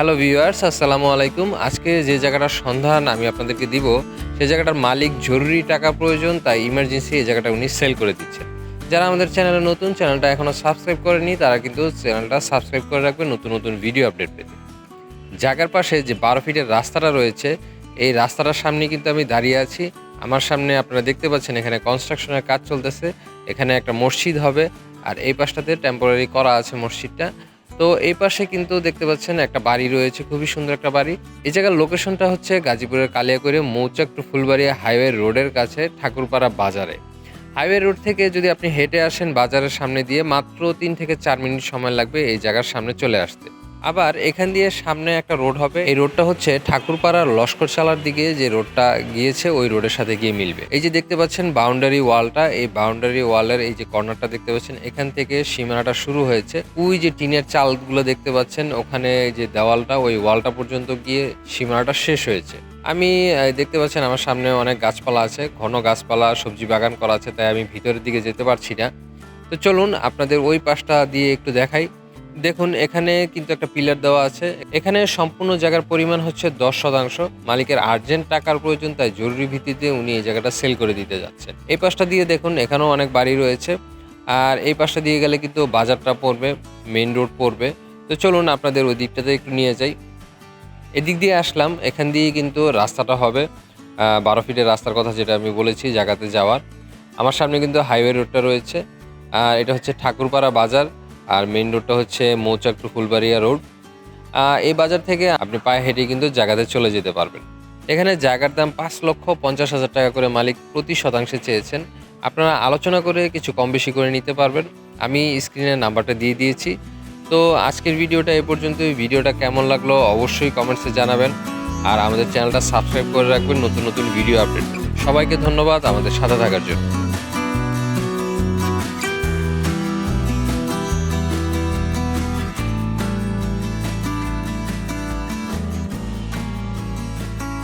Hello viewers, আসসালামু আলাইকুম। আজকে যে জায়গাটার সন্ধান আমি আপনাদেরকে দিব সেই জায়গাটার মালিক জরুরি টাকা প্রয়োজন, তাই ইমার্জেন্সি এই জায়গাটা উনি সেল করে দিচ্ছেন। যারা আমাদের চ্যানেলে নতুন, চ্যানেলটা এখনও সাবস্ক্রাইব করেনি তারা কিন্তু চ্যানেলটা সাবস্ক্রাইব করে রাখবে নতুন নতুন ভিডিও আপডেট পেতে। জায়গার পাশে যে বারো ফিটের রাস্তাটা রয়েছে, এই রাস্তাটার সামনে কিন্তু আমি দাঁড়িয়ে আছি। আমার সামনে আপনারা দেখতে পাচ্ছেন, এখানে কনস্ট্রাকশনের কাজ চলতেছে। এখানে একটা মসজিদ হবে, আর এই পাশটাতে টেম্পোরারি করা আছে মসজিদটা। তো এই পাশে কিন্তু দেখতে পাচ্ছেন একটা বাড়ি রয়েছে, খুবই সুন্দর একটা বাড়ি। এই জায়গার লোকেশনটা হচ্ছে গাজীপুরের কালিয়াকৈরে মৌচাক টু ফুলবাড়িয়া হাইওয়ে রোডের কাছে ঠাকুরপাড়া বাজারে। হাইওয়ে রোড থেকে যদি আপনি হেঁটে আসেন বাজারের সামনে দিয়ে মাত্র তিন থেকে চার মিনিট সময় লাগবে এই জায়গার সামনে চলে আসতে। আবার এখান দিয়ে সামনে একটা রোড হবে। এই রোডটা হচ্ছে ঠাকুরপাড়ার লস্কর লস্করশালার দিকে যে রোডটা গিয়েছে, ওই রোডের সাথে গিয়ে মিলবে। এই যে দেখতে পাচ্ছেন বাউন্ডারি ওয়ালটা, এই বাউন্ডারি ওয়ালের এই যে কর্নারটা দেখতে পাচ্ছেন, এখান থেকে সীমানাটা শুরু হয়েছে। ওই যে টিনের চালগুলো দেখতে পাচ্ছেন, ওখানে যে দেওয়ালটা, ওই ওয়ালটা পর্যন্ত গিয়ে সীমানাটা শেষ হয়েছে। আমি দেখতে পাচ্ছেন আমার সামনে অনেক গাছপালা আছে, ঘন গাছপালা, সবজি বাগান করা আছে, তাই আমি ভিতরের দিকে যেতে পারছি না। তো চলুন আপনাদের ওই পাশটা দিয়ে একটু দেখাই। দেখুন, এখানে কিন্তু একটা পিলার দেওয়া আছে। এখানে সম্পূর্ণ জায়গার পরিমাণ হচ্ছে দশ শতাংশ। মালিকের আর্জেন্ট টাকার প্রয়োজন, তাই জরুরি ভিত্তিতে উনি এই জায়গাটা সেল করে দিতে যাচ্ছেন। এই পাশটা দিয়ে দেখুন, এখানেও অনেক বাড়ি রয়েছে। আর এই পাশটা দিয়ে গেলে কিন্তু বাজারটা পড়বে মেন রোড পড়বে। তো চলুন, আপনাদের ওই দিকটাতে একটু নিয়ে যাই। এদিক দিয়ে আসলাম, এখান দিয়ে কিন্তু রাস্তাটা হবে। বারো ফিটের রাস্তার কথা যেটা আমি বলেছি, জায়গাতে যাওয়ার। আমার সামনে কিন্তু হাইওয়ে রোডটা রয়েছে। আর এটা হচ্ছে ঠাকুরপাড়া বাজার। আর মেইন রোডটা হচ্ছে মৌচাক টু ফুলবাড়িয়া রোড এই বাজার থেকে আপনি পায়ে হেঁটে কিন্তু জায়গাতে চলে যেতে পারবেন। এখানে জায়গার দাম পাঁচ লক্ষ পঞ্চাশ হাজার টাকা করে মালিক প্রতি শতাংশে চেয়েছেন। আপনারা আলোচনা করে কিছু কম বেশি করে নিতে পারবেন। আমি স্ক্রিনে নাম্বারটা দিয়ে দিয়েছি। তো আজকের ভিডিওটা এ পর্যন্তই। ভিডিওটা কেমন লাগল অবশ্যই কমেন্টসে জানাবেন। আর আমাদের চ্যানেলটা সাবস্ক্রাইব করে রাখবেন নতুন নতুন ভিডিও আপডেট সবাইকে ধন্যবাদ আমাদের সাথে থাকার জন্য।